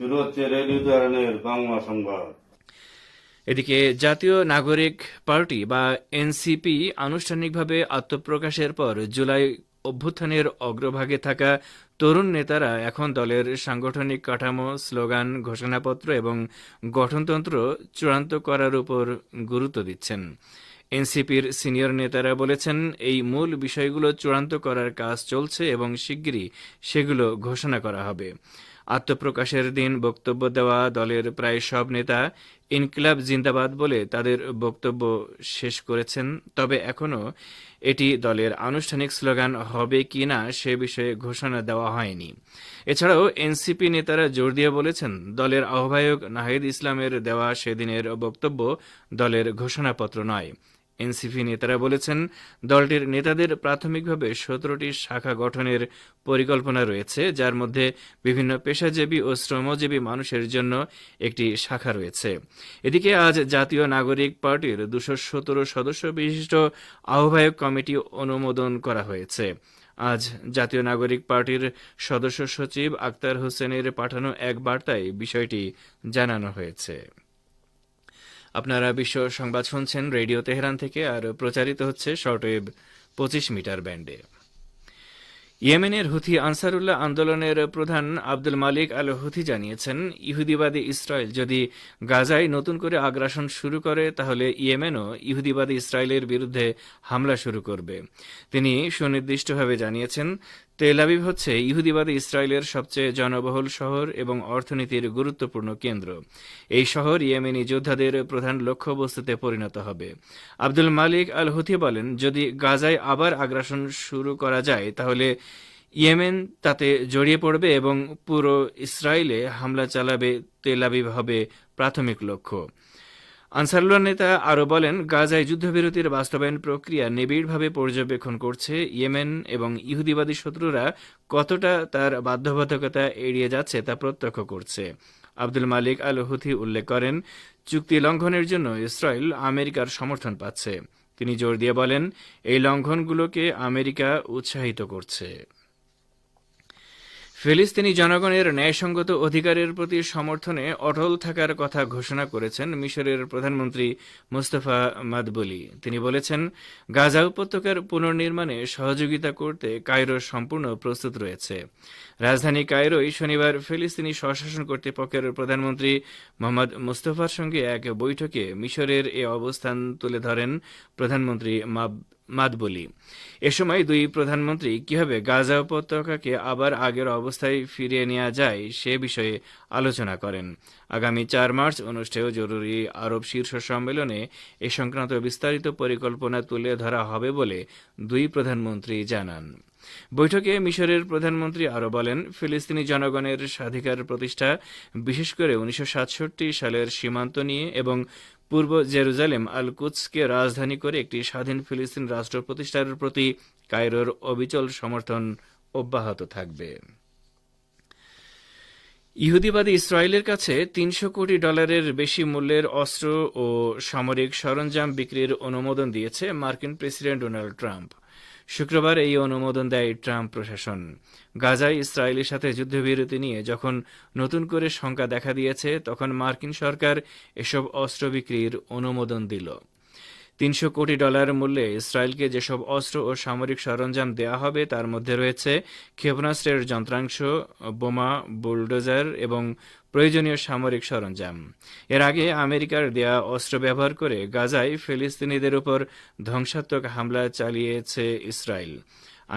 শুরু হচ্ছে রেডিও বাংলা সংবাদ এদিকে জাতীয় নাগরিক পার্টি বা এনসিপি আনুষ্ঠানিকভাবে আত্মপ্রকাশের পর জুলাই অভ্যুত্থানের অগ্রভাগে থাকা তরুণ নেতারা এখন দলের সাংগঠনিক কাঠামো, স্লোগান, ঘোষণাপত্র এবং গঠনতন্ত্র চূড়ান্ত করার উপর গুরুত্ব দিচ্ছেন। এনসিপির সিনিয়র নেতারা বলেছেন, এই মূল বিষয়গুলো চূড়ান্ত করার কাজ চলছে এবং শিগগিরই সেগুলো ঘোষণা করা হবে। আত্মপ্রকাশের দিন বক্তব্য দেওয়া দলের প্রায় সব নেতা ইনকিলাব জিন্দাবাদ বলে তাদের বক্তব্য শেষ করেছেন। তবে এখনও এটি দলের আনুষ্ঠানিক স্লোগান হবে কি না সে বিষয়ে ঘোষণা দেওয়া হয়নি। এছাড়াও এনসিপি নেতারা জোর দিয়ে বলেছেন, দলের আহ্বায়ক নাহিদ ইসলামের দেওয়া সেদিনের বক্তব্য দলের ঘোষণাপত্র নয়। এনসিপি নেতারা বলেছেন, দলটির নেতাদের প্রাথমিকভাবে সতেরোটি শাখা গঠনের পরিকল্পনা রয়েছে, যার মধ্যে বিভিন্ন পেশাজীবী ও শ্রমজীবী মানুষের জন্য একটি শাখা রয়েছে। এদিকে আজ জাতীয় নাগরিক পার্টির দুশো সতেরো সদস্য বিশিষ্ট আহ্বায়ক কমিটি অনুমোদন করা হয়েছে। আজ জাতীয় নাগরিক পার্টির সদস্য সচিব আক্তার হোসেনের পাঠানো এক বার্তায় বিষয়টি জানানো হয়েছে। আপনারা বিশ্ব সংবাদ শুনছেন রেডিও তেহরান থেকে, আর প্রচারিত হচ্ছে শর্টওয়েভ পঁচিশ মিটার ব্যান্ডে। ইয়েমেনের হুথি আনসারুল্লাহ আন্দোলনের প্রধান আব্দুল মালিক আল হুথি জানিয়েছেন, ইহুদিবাদী ইসরায়েল যদি গাজায় নতুন করে আগ্রাসন শুরু করে, তাহলে ইয়েমেনও ইহুদিবাদী ইসরায়েলের বিরুদ্ধে হামলা শুরু করবে। তিনি সুনির্দিষ্টভাবে জানিয়েছেন তেল আবিব হচ্ছে ইহুদিবাদী ইসরায়েলের সবচেয়ে জনবহুল শহর এবং অর্থনীতির গুরুত্বপূর্ণ কেন্দ্র। এই শহর ইয়েমেনি যোদ্ধাদের প্রধান লক্ষ্যবস্তুতে পরিণত হবে। আব্দুল মালিক আল হুথি বলেন, যদি গাজায় আবার আগ্রাসন শুরু করা যায়, তাহলে ইয়েমেন তাতে জড়িয়ে পড়বে এবং পুরো ইসরায়েলে হামলা চালাবে তেল আবিব হবে প্রাথমিক লক্ষ্য। আনসারুল্লাহ নেতা আরও বলেন, গাজায় যুদ্ধবিরতির বাস্তবায়ন প্রক্রিয়া নিবিড়ভাবে পর্যবেক্ষণ করছে ইয়েমেন এবং ইহুদিবাদী শত্রুরা কতটা তার বাধ্যবাধকতা এড়িয়ে যাচ্ছে তা প্রত্যক্ষ করছে। আব্দুল মালিক আল হুথি উল্লেখ করেন, চুক্তি লঙ্ঘনের জন্য ইসরায়েল আমেরিকার সমর্থন পাচ্ছে। তিনি জোর দিয়ে বলেন, এই লঙ্ঘনগুলোকে আমেরিকা উৎসাহিত করছে। ফিলিস্তিনি জনগণের ন্যায়সঙ্গত অধিকারের প্রতি সমর্থনে অটল থাকার কথা ঘোষণা করেছেন মিশরের প্রধানমন্ত্রী মুস্তফা মাদবুলি। তিনি বলেছেন, গাজা উপত্যকার পুনর্নির্মাণে সহযোগিতা করতে কায়রো সম্পূর্ণ প্রস্তুত রয়েছে। রাজধানী কায়রোয় শনিবার ফিলিস্তিনি স্বশাসন কর্তৃপক্ষের প্রধানমন্ত্রী মোহাম্মদ মুস্তফার সঙ্গে এক বৈঠকে মিশরের এ অবস্থান তুলে ধরেন প্রধানমন্ত্রী মাদবুলি এ সময় দুই প্রধানমন্ত্রী কীভাবে গাজা উপত্যকাকে আবার আগের অবস্থায় ফিরিয়ে নেওয়া যায় সে বিষয়ে আলোচনা করেন। আগামী চার মার্চ অনুষ্ঠেয় জরুরি আরব শীর্ষ সম্মেলনে এ সংক্রান্ত বিস্তারিত পরিকল্পনা তুলে ধরা হবে বলে দুই প্রধানমন্ত্রী জানান। বৈঠকে মিশরের প্রধানমন্ত্রী আরও বলেন, ফিলিস্তিনি জনগণের স্বাধিকার প্রতিষ্ঠা, বিশেষ করে উনিশশো সাতষট্টি সালের সীমান্ত নিয়ে এবং পূর্ব জেরুজালেম আল কুৎসকে রাজধানী করে একটি স্বাধীন ফিলিস্তিন রাষ্ট্র প্রতিষ্ঠার প্রতি কায়রোর অবিচল সমর্থন অব্যাহত থাকবে। ইহুদিবাদী ইসরায়েলের কাছে তিনশো কোটি ডলারের বেশি মূল্যের অস্ত্র ও সামরিক সরঞ্জাম বিক্রির অনুমোদন দিয়েছে মার্কিন প্রেসিডেন্ট ডোনাল্ড ট্রাম্প। শুক্রবার এই অনুমোদন দেয় ট্রাম্প প্রশাসন। গাজায় ইসরায়েলের সাথে যুদ্ধবিরতি নিয়ে যখন নতুন করে শঙ্কা দেখা দিয়েছে, তখন মার্কিন সরকার এসব অস্ত্র বিক্রির অনুমোদন দিল। তিনশো কোটি ডলার মূল্যে ইসরায়েলকে যেসব অস্ত্র ও সামরিক সরঞ্জাম দেওয়া হবে, তার মধ্যে রয়েছে ক্ষেপণাস্ত্রের যন্ত্রাংশ, বোমা, বুলডোজার এবং প্রয়োজনীয় সামরিক সরঞ্জাম। এর আগে আমেরিকার দেয়া অস্ত্র ব্যবহার করে গাজায় ফিলিস্তিনিদের উপর ধ্বংসাত্মক হামলা চালিয়েছে ইসরায়েল।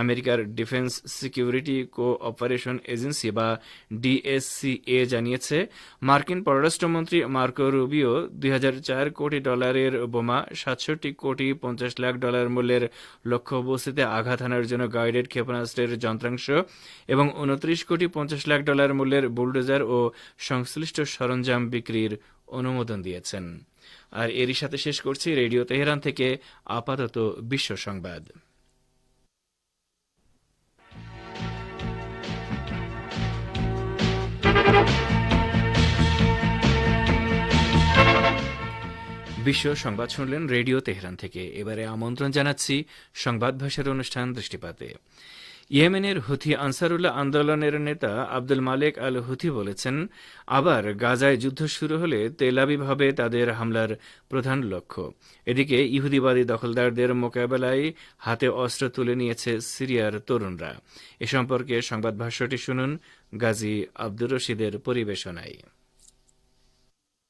আমেরিকার defence security cooperation agency বা ডিএসসিএ জানিয়েছে, মার্কিন পররাষ্ট্রমন্ত্রী মার্কো রুবিও দুই হাজার চার কোটি ডলারের বোমা, সাতষট্টি কোটি পঞ্চাশ লাখ ডলার মূল্যের লক্ষ্যবস্তুতে আঘাত হানার জন্য গাইডেড ক্ষেপণাস্ত্রের যন্ত্রাংশ এবং উনত্রিশ কোটি পঞ্চাশ লাখ ডলার মূল্যের বুলডোজার ও সংশ্লিষ্ট সরঞ্জাম বিক্রির অনুমোদন দিয়েছেন। আর এরই সাথে শেষ করছি রেডিও তেহরান থেকে আপাতত বিশ্ব সংবাদ। বিশ্ব সংবাদ শুনলেন রেডিও তেহরান থেকে। এবারে আমন্ত্রণ জানাচ্ছি সংবাদ ভাষার অনুষ্ঠান দৃষ্টিপাতে। ইয়েমেনের হুথি আনসারুল্লাহ আন্দোলনের নেতা আব্দুল মালেক আল হুথি বলেছেন, আবার গাজায় যুদ্ধ শুরু হলে তেল আবিব হবে তাদের হামলার প্রধান লক্ষ্য। এদিকে ইহুদিবাদী দখলদারদের মোকাবেলায় হাতে অস্ত্র তুলে নিয়েছে সিরিয়ার তরুণরা। এ সম্পর্কে সংবাদ ভাষ্যটি শুনুন গাজী আব্দুর রশিদের পরিবেশনায়।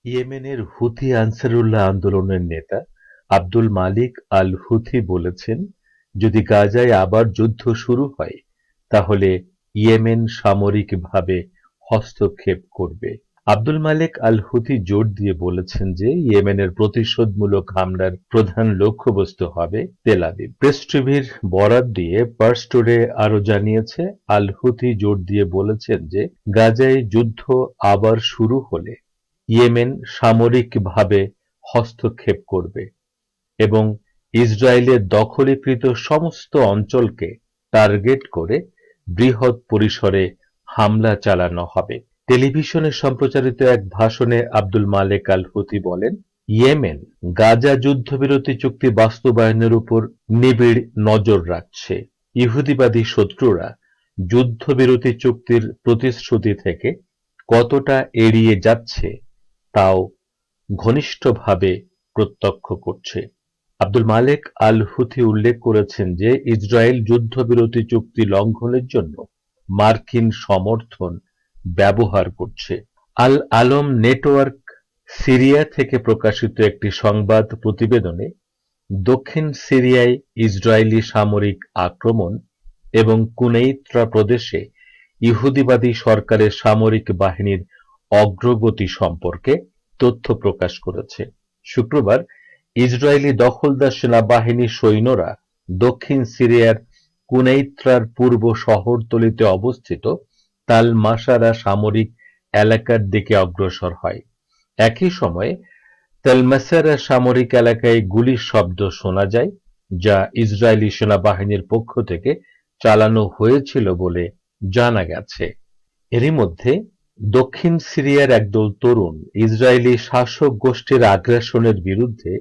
ইয়েমেনের হুথি আনসারুল্লাহ আন্দোলনের নেতা আব্দুল মালিক আল হুথি বলেছেন, যদি গাজায় আবার যুদ্ধ শুরু হয়, তাহলে ইয়েমেন সামরিকভাবে হস্তক্ষেপ করবে। আব্দুল মালিক আল হুথি জোর দিয়ে বলেছেন যে, ইয়েমেনের প্রতিশোধমূলক হামলার প্রধান লক্ষ্যবস্তু হবে তেল আবিব। প্রেস টিভির বরাত দিয়ে পার্স্টোরে আরও জানিয়েছে আল হুথি জোর দিয়ে বলেছেন যে, গাজায় যুদ্ধ আবার শুরু হলে ইয়েমেন সামরিকভাবে হস্তক্ষেপ করবে এবং ইসরায়েলের দখলীকৃত সমস্ত অঞ্চলকে টার্গেট করে বৃহৎ পরিসরে হামলা চালানো হবে। টেলিভিশনে সম্প্রচারিত এক ভাষণে আব্দুল মালেক আল হুতি বলেন, ইয়েমেন গাজা যুদ্ধবিরতি চুক্তি বাস্তবায়নের উপর নিবিড় নজর রাখছে। ইহুদিবাদী শত্রুরা যুদ্ধবিরতি চুক্তির প্রতিশ্রুতি থেকে কতটা এড়িয়ে যাচ্ছে তাও ঘনিষ্ঠভাবে প্রত্যক্ষ করছে। আব্দুল মালেক আল হুথি উল্লেখ করেছেন যে, ইসরায়েল যুদ্ধবিরতি চুক্তি লঙ্ঘনের জন্য মার্কিন সমর্থন ব্যবহার করছে। আল আলম নেটওয়ার্ক সিরিয়া থেকে প্রকাশিত একটি সংবাদ প্রতিবেদনে দক্ষিণ সিরিয়ায় ইসরায়েলি সামরিক আক্রমণ এবং কুনেইত্রা প্রদেশে ইহুদিবাদী সরকারের সামরিক বাহিনীর অগ্রগতি সম্পর্কে তথ্য প্রকাশ করেছে। শুক্রবার ইসরায়েলি দখলদার সেনাবাহিনীর সৈন্যরা দক্ষিণ সিরিয়ার কুনেইত্রার পূর্ব শহরতলিতে অবস্থিত তাল মাসারা সামরিক এলাকার দিকে অগ্রসর হয়। একই সময়ে তেলমাসারা সামরিক এলাকায় গুলির শব্দ শোনা যায়, যা ইসরায়েলি সেনাবাহিনীর পক্ষ থেকে চালানো হয়েছিল বলে জানা গেছে। এরই মধ্যে দক্ষিণ সিরিয়ার একদল তরুণ ইসরায়েলি শাসক গোষ্ঠীর আগ্রাসনের বিরুদ্ধে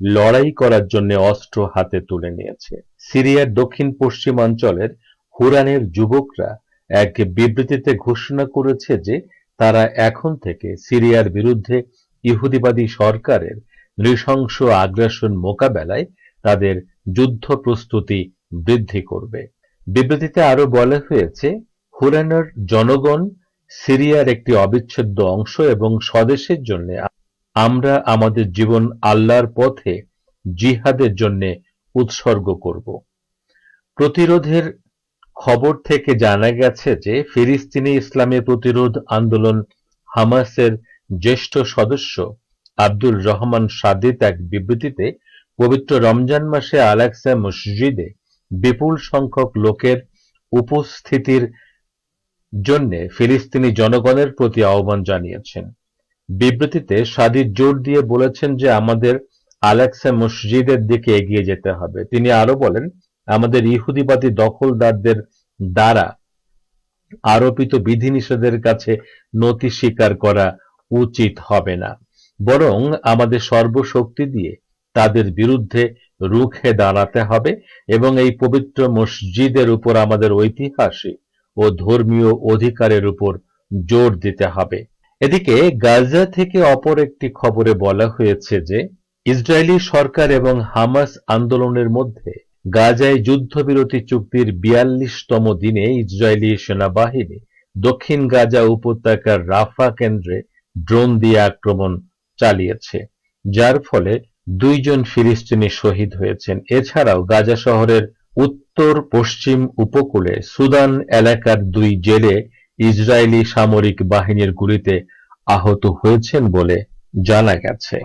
লড়াই করার জন্য অস্ত্র হাতে তুলে নিয়েছে। সিরিয়ার দক্ষিণ পশ্চিমাঞ্চলের হুরানের যুবকরা এক বিবৃতিতে ঘোষণা করেছে যে তারা এখন থেকে সিরিয়ার বিরুদ্ধে ইহুদিবাদী সরকারের নৃশংস আগ্রাসন মোকাবেলায় তাদের যুদ্ধ প্রস্তুতি বৃদ্ধি করবে। বিবৃতিতে আরও বলা হয়েছে, হুরানের জনগণ সিরিয়ার একটি অবিচ্ছেদ্য অংশ এবং স্বদেশের জন্য আমরা আমাদের জীবন আল্লাহর পথে জিহাদের জন্য উৎসর্গ করব। প্রতিরোধের খবর থেকে জানা গেছে যে, ফিলিস্তিনি ইসলামী প্রতিরোধ আন্দোলন হামাসের জ্যেষ্ঠ সদস্য আব্দুর রহমান সাদিত এক বিবৃতিতে পবিত্র রমজান মাসে আলাক্সা মসজিদে বিপুল সংখ্যক লোকের উপস্থিতির জন্য ফিলিস্তিনি জনগণের প্রতি আহ্বান জানিয়েছেন। বিবৃতিতে সাদিদ জোর দিয়ে বলেছেন যে আমাদের আলেক্সা মসজিদের দিকে এগিয়ে যেতে হবে। তিনি আরও বলেন, আমাদের ইহুদিবাদী দখলদারদের দ্বারা আরোপিত বিধিনিষেধের কাছে নতি স্বীকার করা উচিত হবে না। বরং আমাদের সর্বশক্তি দিয়ে তাদের বিরুদ্ধে রুখে দাঁড়াতে হবে এবং এই পবিত্র মসজিদের উপর আমাদের ঐতিহাসিক ও ধর্মীয় অধিকারের উপর জোর দিতে হবে। এদিকে গাজা থেকে অপর একটি খবরে বলা হয়েছে যে, ইসরায়েলি সরকার এবং হামাস আন্দোলনের মধ্যে গাজায় যুদ্ধবিরতি চুক্তির বিয়াল্লিশতম দিনে ইসরায়েলি সেনাবাহিনী দক্ষিণ গাজা উপত্যকার রাফা কেন্দ্রে ড্রোন দিয়ে আক্রমণ চালিয়েছে, যার ফলে দুইজন ফিলিস্তিনি শহীদ হয়েছেন। এছাড়াও গাজা শহরের উত্তর পশ্চিম উপকূলে সুদান এলাকার দুই জেলে ইসরায়েলি সামরিক বাহিনীর গুলিতে আহত হয়েছেন বলে জানা গেছে।